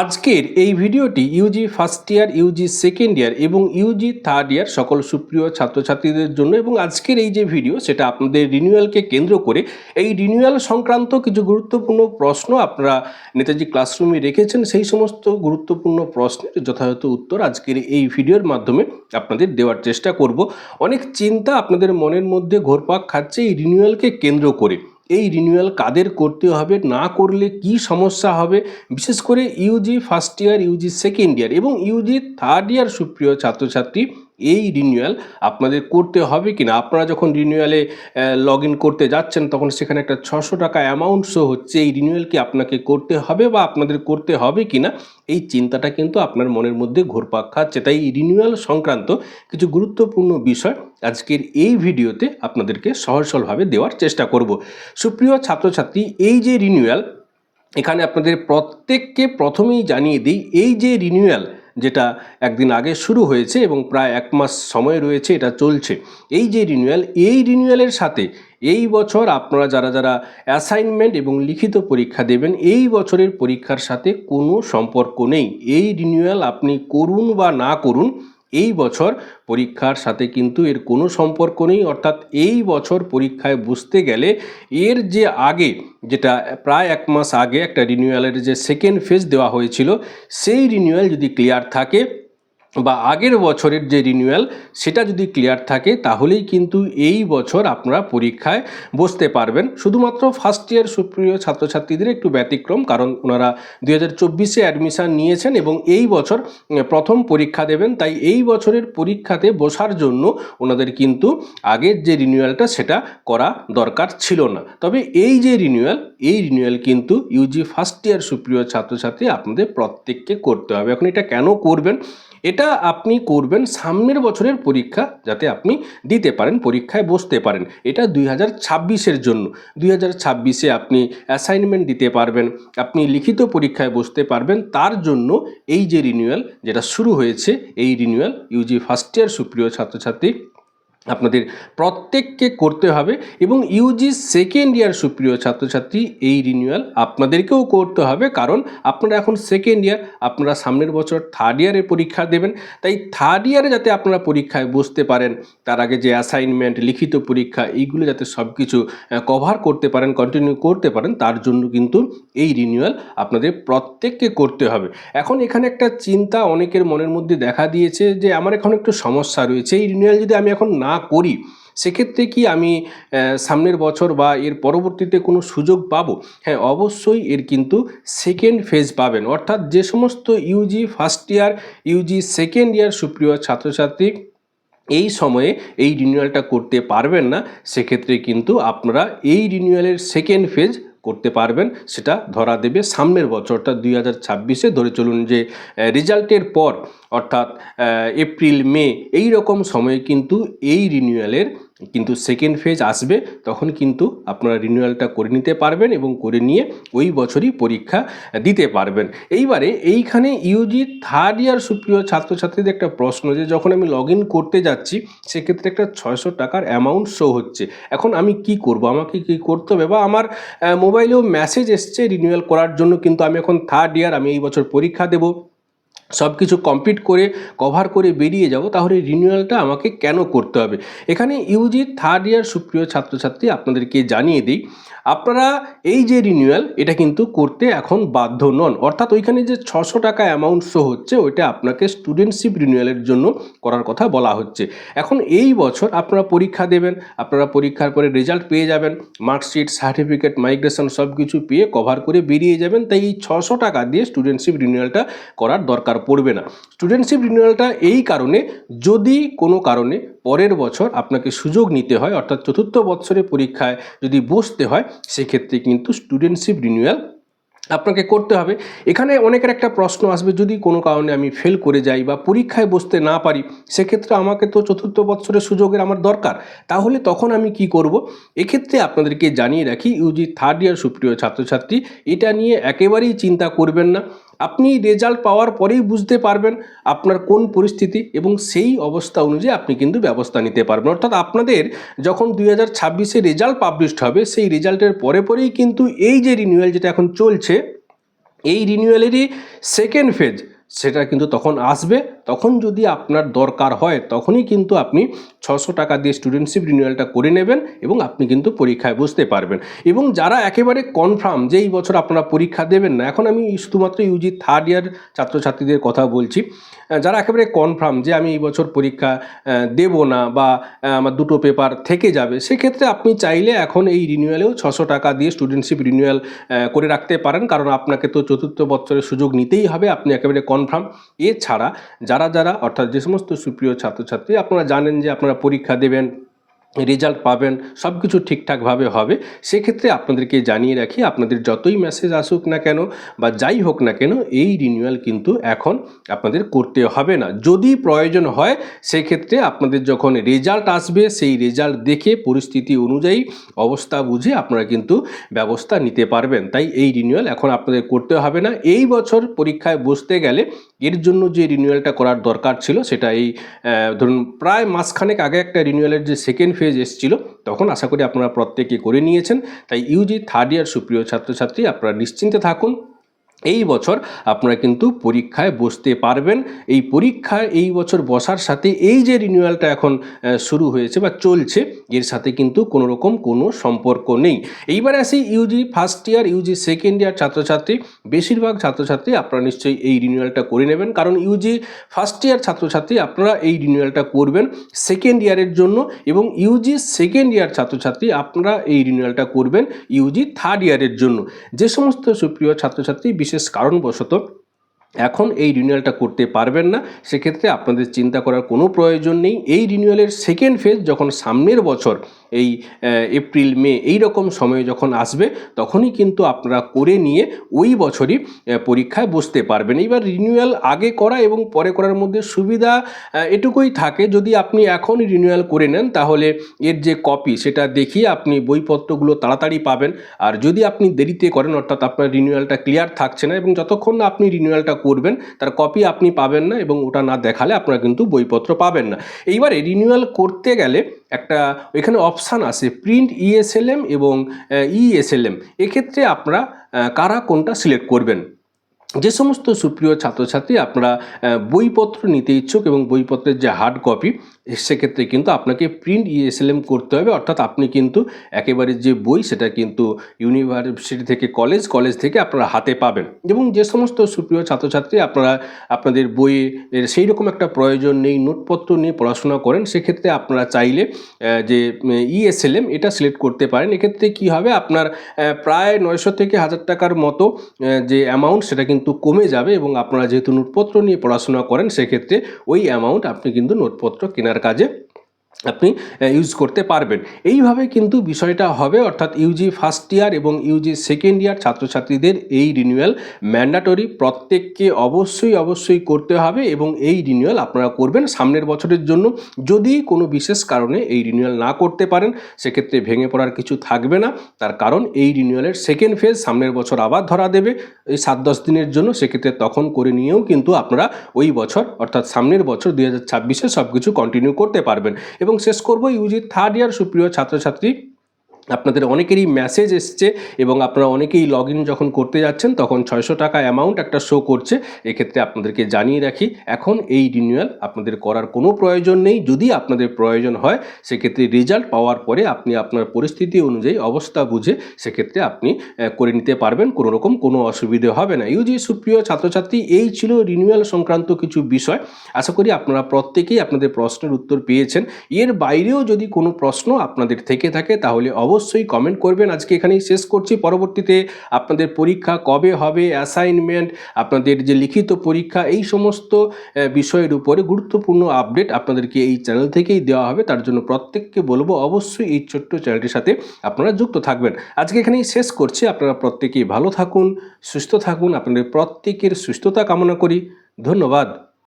আজকের এই ভিডিওটি UG first year UG second year এবং ইউজি থার্ড ইয়ার সকল সুপ্রিয় ছাত্রছাত্রীদের জন্য এবং আজকের এই যে ভিডিও সেটা আপনাদের রিনিউয়ালকে কেন্দ্র করে এই রিনিউয়াল সংক্রান্ত কিছু গুরুত্বপূর্ণ প্রশ্ন আপনারা নেতাজি ক্লাসরুমে রেখেছেন, সেই সমস্ত গুরুত্বপূর্ণ প্রশ্নের যথাযথ উত্তর আজকের এই ভিডিওর মাধ্যমে আপনাদের দেওয়ার চেষ্টা করব। অনেক চিন্তা আপনাদের মনের মধ্যে ঘোরপাক খাচ্ছে এই রিনিউয়ালকে কেন্দ্র করে। এই রিনিউয়াল কাদের করতে হবে, না করলে কি সমস্যা হবে? বিশেষ করে UG first year UG second year এবং ইউজি থার্ড ইয়ার সুপ্রিয় ছাত্রছাত্রী এই রিনিউয়াল আপনাদের করতে হবে কি না আপনারা যখন রিনিউয়ালে লগ ইন করতে যাচ্ছেন, তখন সেখানে একটা ছশো টাকা অ্যামাউন্ট শো হচ্ছে। এই রিনিউয়াল কি আপনাকে করতে হবে বা আপনাদের করতে হবে কি না এই চিন্তাটা কিন্তু আপনার মনের মধ্যে ঘুরপাক খাচ্ছে। তাই রিনিউয়াল সংক্রান্ত কিছু গুরুত্বপূর্ণ বিষয় আজকের এই ভিডিওতে আপনাদেরকে সহজ দেওয়ার চেষ্টা করব। সুপ্রিয় ছাত্রছাত্রী, এই যে রিনিউয়াল এখানে আপনাদের প্রত্যেককে প্রথমেই জানিয়ে দিই, এই যে রিনিউয়াল যেটা একদিন আগে শুরু হয়েছে এবং প্রায় এক মাস সময় রয়েছে এটা চলছে। এই যে রিনিউয়াল এই রিনিউয়ালের সাথে এই বছর আপনারা যারা যারা অ্যাসাইনমেন্ট এবং লিখিত পরীক্ষা দেবেন, এই বছরের পরীক্ষার সাথে কোনো সম্পর্ক নেই। এই রিনিউয়াল আপনি করুন বা না করুন এই বছর পরীক্ষার সাথে কিন্তু এর কোনো সম্পর্ক নেই। অর্থাৎ এই বছর পরীক্ষায় বুঝতে গেলে এর যে আগে, যেটা প্রায় এক মাস আগে একটা রিনিউয়ালের যে সেকেন্ড ফেজ দেওয়া হয়েছিল, সেই রিনিউয়াল যদি ক্লিয়ার থাকে বা আগের বছরের যে রিনিউয়াল সেটা যদি ক্লিয়ার থাকে, তাহলেই কিন্তু এই বছর আপনারা পরীক্ষায় বসতে পারবেন। শুধুমাত্র ফার্স্ট ইয়ার সুপ্রিয় ছাত্রছাত্রীদের একটু ব্যতিক্রম, কারণ ওনারা দুই হাজার চব্বিশে অ্যাডমিশান নিয়েছেন এবং এই বছর প্রথম পরীক্ষা দেবেন। তাই এই বছরের পরীক্ষাতে বসার জন্য ওনাদের কিন্তু আগের যে রিনিউয়ালটা সেটা করা দরকার ছিল না। তবে এই যে রিনিউয়াল এই রিনিউয়াল কিন্তু ইউজি ফার্স্ট ইয়ার সুপ্রিয় ছাত্রছাত্রী আপনাদের প্রত্যেককে করতে হবে। এখন এটা কেন করবেন? এটা আপনি করবেন সামনের বছরের পরীক্ষা যাতে আপনি দিতে পারেন, পরীক্ষায় বসতে পারেন। এটা দুই হাজার ছাব্বিশের জন্য। দুই হাজার ছাব্বিশে আপনি অ্যাসাইনমেন্ট দিতে পারবেন, আপনি লিখিত পরীক্ষায় বসতে পারবেন। তার জন্য এই যে রিনিউয়াল যেটা শুরু হয়েছে, এই রিনিউয়াল ইউজি ফার্স্ট ইয়ার সুপ্রিয় ছাত্রছাত্রী আপনাদের প্রত্যেককে করতে হবে এবং ইউজি সেকেন্ড ইয়ার সুপ্রিয় ছাত্রছাত্রী, এই রিনিউয়াল আপনাদেরকেও করতে হবে কারণ আপনারা এখন সেকেন্ড ইয়ার আপনারা সামনের বছর থার্ড ইয়ারের পরীক্ষা দেবেন। তাই থার্ড ইয়ারে যাতে আপনারা পরীক্ষায় বসতে পারেন, তার আগে যে অ্যাসাইনমেন্ট লিখিত পরীক্ষা, এইগুলো যাতে সব কিছু কভার করতে পারেন কন্টিনিউ করতে পারেন, তার জন্য কিন্তু এই রিনিউয়াল আপনাদের প্রত্যেককে করতে হবে। এখন এখানে একটা চিন্তা অনেকের মনের মধ্যে দেখা দিয়েছে যে, আমার এখন একটু সমস্যা রয়েছে। এই রিনিউয়াল যদি আমি এখন না করি, সেক্ষেত্রে কি আমি সামনের বছর বা এর পরবর্তীতে কোনো সুযোগ পাবো? হ্যাঁ অবশ্যই এর কিন্তু সেকেন্ড ফেজ পাবেন। অর্থাৎ যে সমস্ত UG first year UG second year সুপ্রিয় ছাত্রছাত্রী, এই সময়ে এই রিনিউয়ালটা করতে পারবেন না, সেক্ষেত্রে কিন্তু আপনারা এই রিনিউয়ালের সেকেন্ড ফেজ করতে পারবেন, সেটা ধরা দেবে সামনের বছর, অর্থাৎ দুই হাজার ছাব্বিশে। ধরে চলুন যে রেজাল্টের পর, অর্থাৎ এপ্রিল, মে এই রকম সময়ে কিন্তু এই রিনিউয়ালের কিন্তু সেকেন্ড ফেজ আসবে, তখন কিন্তু আপনারা রিনিউয়ালটা করে নিতে পারবেন এবং করে নিয়ে ওই বছরই পরীক্ষা দিতে পারবেন। এইবারে এইখানে ইউজি থার্ড ইয়ার সুপ্রিয় ছাত্রছাত্রীদের একটা প্রশ্ন যে, যখন আমি লগ করতে যাচ্ছি, সেক্ষেত্রে একটা ছয়শো টাকার অ্যামাউন্ট শো হচ্ছে। এখন আমি কি করব? আমাকে কি করতে হবে? বা আমার মোবাইলেও মেসেজ এসছে রিনিউয়াল করার জন্য, কিন্তু আমি এখন থার্ড ইয়ার আমি এই বছর পরীক্ষা দেবো। সব কিছু কমপ্লিট করে কভার করে বেরিয়ে যাব, তাহলে রিনিউয়ালটা আমাকে কেন করতে হবে? এখানে ইউজি থার্ড ইয়ার সুপ্রিয় ছাত্রছাত্রী আপনাদেরকে জানিয়ে দিই, আপনারা এই যে রিনিউয়াল এটা কিন্তু করতে এখন বাধ্য নন। অর্থাৎ ওইখানে যে ছশো টাকা অ্যামাউন্ট শো হচ্ছে, ওইটা আপনাকে স্টুডেন্টশিপ রিনিউয়ালের জন্য করার কথা বলা হচ্ছে। এখন এই বছর আপনারা পরীক্ষা দেবেন, আপনারা পরীক্ষার পরে রেজাল্ট পেয়ে যাবেন মার্কশিট সার্টিফিকেট মাইগ্রেশন সব কিছু পেয়ে কভার করে বেরিয়ে যাবেন, তাই এই ছশো টাকা দিয়ে স্টুডেন্টশিপ রিনিউয়ালটা করার দরকার পড়বে না। স্টুডেন্টশিপ রিনিউয়ালটা এই কারণে যদি কোনো কারণে পরের বছর আপনাকে সুযোগ নিতে হয়, অর্থাৎ চতুর্থ বৎসরের পরীক্ষায় যদি বসতে হয়, সেক্ষেত্রে কিন্তু স্টুডেন্টশিপ রিনিউয়াল আপনাকে করতে হবে। এখানে অনেকের একটা প্রশ্ন আসবে, যদি কোনো কারণে আমি ফেল করে যাই বা পরীক্ষায় বসতে না পারি, সেক্ষেত্রে আমাকে তো চতুর্থ বৎসরের সুযোগের আমার দরকার। তাহলে তখন আমি কি করব? এক্ষেত্রে আপনাদেরকে জানিয়ে রাখি ইউজি থার্ড ইয়ার সুপ্রিয় ছাত্রছাত্রী, এটা নিয়ে একেবারেই চিন্তা করবেন না। আপনি রেজাল্ট পাওয়ার পরেই বুঝতে পারবেন আপনার কোন পরিস্থিতি এবং সেই অবস্থা অনুযায়ী আপনি কিন্তু ব্যবস্থা নিতে পারবেন। অর্থাৎ আপনাদের যখন দুই হাজার ছাব্বিশে রেজাল্ট পাবলিশড হবে, সেই রেজাল্টের পরে পরেই কিন্তু এই যে রিনিউয়াল যেটা এখন চলছে, এই রিনিউয়ালেরই সেকেন্ড ফেজ সেটা কিন্তু তখন আসবে। তখন যদি আপনার দরকার হয়, তখনই কিন্তু আপনি ছশো টাকা দিয়ে স্টুডেন্টশিপ রিনিউয়ালটা করে নেবেন এবং আপনি কিন্তু পরীক্ষায় বসতে পারবেন। এবং যারা একেবারে কনফার্ম যে এই বছর আপনারা পরীক্ষা দেবেন না, এখন আমি শুধুমাত্র ইউজি থার্ড ইয়ার ছাত্রছাত্রীদের কথা বলছি। যারা একেবারে কনফার্ম যে আমি এই বছর পরীক্ষা দেব না বা আমার দুটো পেপার থেকে যাবে, সেক্ষেত্রে আপনি চাইলে এখন এই রিনিউয়ালেও ছশো টাকা দিয়ে স্টুডেন্টশিপ রিনিউয়াল করে রাখতে পারেন। কারণ আপনাকে তো চতুর্থ বছরের সুযোগ নিতেই হবে, আপনি একেবারে কনফার্ম এছাড়া যারা যারা অর্থাৎ যে সমস্ত সুপ্রিয় ছাত্রছাত্রী আপনারা জানেন যে আপনারা পরীক্ষা দেবেন রেজাল্ট পাবেন সব কিছু ঠিকঠাকভাবে হবে। সেক্ষেত্রে আপনাদেরকে জানিয়ে রাখি, আপনাদের যতই মেসেজ আসুক না কেন বা যাই হোক না কেন, এই রিনিউয়াল কিন্তু এখন আপনাদের করতে হবে না। যদি প্রয়োজন হয়, সেক্ষেত্রে আপনাদের যখন রেজাল্ট আসবে, সেই রেজাল্ট দেখে, পরিস্থিতি অনুযায়ী অবস্থা বুঝে আপনারা কিন্তু ব্যবস্থা নিতে পারবেন। তাই এই রিনিউয়াল এখন আপনাদের করতে হবে না। এই বছর পরীক্ষায় বসতে গেলে এর জন্য যে রিনিউয়ালটা করার দরকার ছিল, সেটা এই ধরুন, প্রায় মাসখানেক আগে একটা রিনিউয়ালের যে সেকেন্ড ফেজ এসেছিল, তখন আশা করি আপনারা প্রত্যেকে করে নিয়েছেন। তাই ইউজি থার্ড ইয়ার সুপ্রিয় ছাত্রছাত্রী, আপনারা নিশ্চিন্তে থাকুন। এই বছর আপনারা কিন্তু পরীক্ষায় বসতে পারবেন। এই পরীক্ষায় এই বছর বসার সাথে এই যে রিনিউয়ালটা এখন শুরু হয়েছে বা চলছে, এর সাথে কিন্তু কোনো রকম কোনো সম্পর্ক নেই। এইবার আসি UG first year UG second year ছাত্রছাত্রী। বেশিরভাগ ছাত্রছাত্রী আপনারা নিশ্চয়ই এই রিনিউয়ালটা করে নেবেন। কারণ ইউজি ফার্স্ট ইয়ার ছাত্রছাত্রী আপনারা এই রিনিউয়ালটা করবেন সেকেন্ড ইয়ারের জন্য এবং ইউজি সেকেন্ড ইয়ার ছাত্রছাত্রী আপনারা এই রিনিউয়ালটা করবেন ইউজি থার্ড ইয়ারের জন্য। যে সমস্ত সুপ্রিয় ছাত্রছাত্রী বিশেষ কারণবশত এখন এই রিনিউয়ালটা করতে পারবেন না, সেক্ষেত্রে আপনাদের চিন্তা করার কোনো প্রয়োজন নেই। এই রিনিউয়ালের সেকেন্ড ফেজ যখন সামনের বছর এই এপ্রিল, মে এই রকম সময়ে যখন আসবে, তখনই কিন্তু আপনারা করে নিয়ে ওই বছরই পরীক্ষায় বসতে পারবেন। এইবার রিনিউয়াল আগে করা এবং পরে করার মধ্যে সুবিধা এটুকুই থাকে। যদি আপনি এখন রিনিউয়াল করে নেন, তাহলে এর যে কপি সেটা দেখিয়ে আপনি বইপত্রগুলো তাড়াতাড়ি পাবেন। আর যদি আপনি দেরিতে করেন, অর্থাৎ আপনার রিনিউয়ালটা ক্লিয়ার থাকছে না এবং যতক্ষণ না আপনি রিনিউয়ালটা করবেন, তার কপি আপনি পাবেন না এবং ওটা না দেখালে আপনারা কিন্তু বইপত্র পাবেন না। এইবারে রিনিউয়াল করতে গেলে একটা এখানে অপশান আছে প্রিন্ট ইএসএলএম এবং ইএসএলএম এক্ষেত্রে আপনারা কারা কোনটা সিলেক্ট করবেন? যে সমস্ত সুপ্রিয় ছাত্রছাত্রী আপনারা বইপত্র নিতে ইচ্ছুক এবং বইপত্রের যে হার্ড কপি সেক্ষেত্রে কিন্তু আপনাকে প্রিন্ট ইএসএলএম করতে হবে। অর্থাৎ আপনি কিন্তু একেবারে যে বই, সেটা কিন্তু ইউনিভার্সিটি থেকে কলেজ কলেজ থেকে আপনারা হাতে পাবেন। এবং যে সমস্ত সুপ্রিয় ছাত্রছাত্রী আপনারা আপনাদের বইয়ে এর সেই রকম একটা প্রয়োজন নেই, নোটপত্র নিয়ে পড়াশোনা করেন, সেক্ষেত্রে আপনারা চাইলে যে ইএসএলএম এটা সিলেক্ট করতে পারেন। এক্ষেত্রে কি হবে? আপনার প্রায় নয়শো থেকে হাজার টাকার মতো যে অ্যামাউন্ট সেটা কিন্তু কমে যাবে এবং আপনারা যেহেতু নোটপত্র নিয়ে পড়াশোনা করেন, সেক্ষেত্রে ওই অ্যামাউন্ট আপনি কিন্তু নোটপত্র কেনার কাজে আপনি ইউজ করতে পারবেন। এইভাবে কিন্তু বিষয়টা হবে, অর্থাৎ ইউজি ফার্স্ট ইয়ার এবং ইউজি সেকেন্ড ইয়ার ছাত্রছাত্রীদের এই রিনিউয়াল ম্যান্ডাটরি প্রত্যেককে অবশ্যই অবশ্যই করতে হবে এবং এই রিনিউয়াল আপনারা করবেন সামনের বছরের জন্য। যদি কোনো বিশেষ কারণে এই রিনিউয়াল না করতে পারেন, সেক্ষেত্রে ভেঙে পড়ার কিছু থাকবে না। তার কারণ এই রিনিউয়ালের সেকেন্ড ফেজ সামনের বছর আবার ধরা দেবে। এই সাত, দশ দিনের জন্য সেক্ষেত্রে তখন করে নিয়েও কিন্তু আপনারা ওই বছর, অর্থাৎ সামনের বছর দুই হাজার ছাব্বিশে সব কিছু কন্টিনিউ করতে পারবেন। এবং শেষ করব ইউজি থার্ড ইয়ার সুপ্রিয় ছাত্রছাত্রী আপনাদের অনেকেরই মেসেজ এসছে এবং আপনারা অনেকেই লগ যখন করতে যাচ্ছেন, তখন ছয়শো টাকা অ্যামাউন্ট একটা শো করছে। এক্ষেত্রে আপনাদেরকে জানিয়ে রাখি, এখন এই রিনিউয়াল আপনাদের করার কোনো প্রয়োজন নেই। যদি আপনাদের প্রয়োজন হয়, সেক্ষেত্রে রেজাল্ট পাওয়ার পরে আপনি আপনার পরিস্থিতি অনুযায়ী অবস্থা বুঝে সেক্ষেত্রে আপনি করে নিতে পারবেন। কোনো রকম কোনো অসুবিধে হবে না। ইউজি সুপ্রিয় ছাত্রছাত্রী, এই ছিল রিনিউয়াল সংক্রান্ত কিছু বিষয়। আশা করি আপনারা প্রত্যেকেই আপনাদের প্রশ্নের উত্তর পেয়েছেন। এর বাইরেও যদি কোনো প্রশ্ন আপনাদের থেকে থাকে, তাহলে অবশ্যই কমেন্ট করবেন। আজকে এখানেই শেষ করছি। পরবর্তীতে আপনাদের পরীক্ষা কবে হবে অ্যাসাইনমেন্ট আপনাদের যে লিখিত পরীক্ষা, এই সমস্ত বিষয়ের উপরে গুরুত্বপূর্ণ আপডেট আপনাদেরকে এই চ্যানেল থেকেই দেওয়া হবে। তার জন্য প্রত্যেককে বলব, অবশ্যই এই ছোট্ট চ্যানেলটির সাথে আপনারা যুক্ত থাকবেন। আজকে এখানেই শেষ করছি। আপনারা প্রত্যেকেই ভালো থাকুন, সুস্থ থাকুন। আপনাদের প্রত্যেকের সুস্থতা কামনা করি। ধন্যবাদ।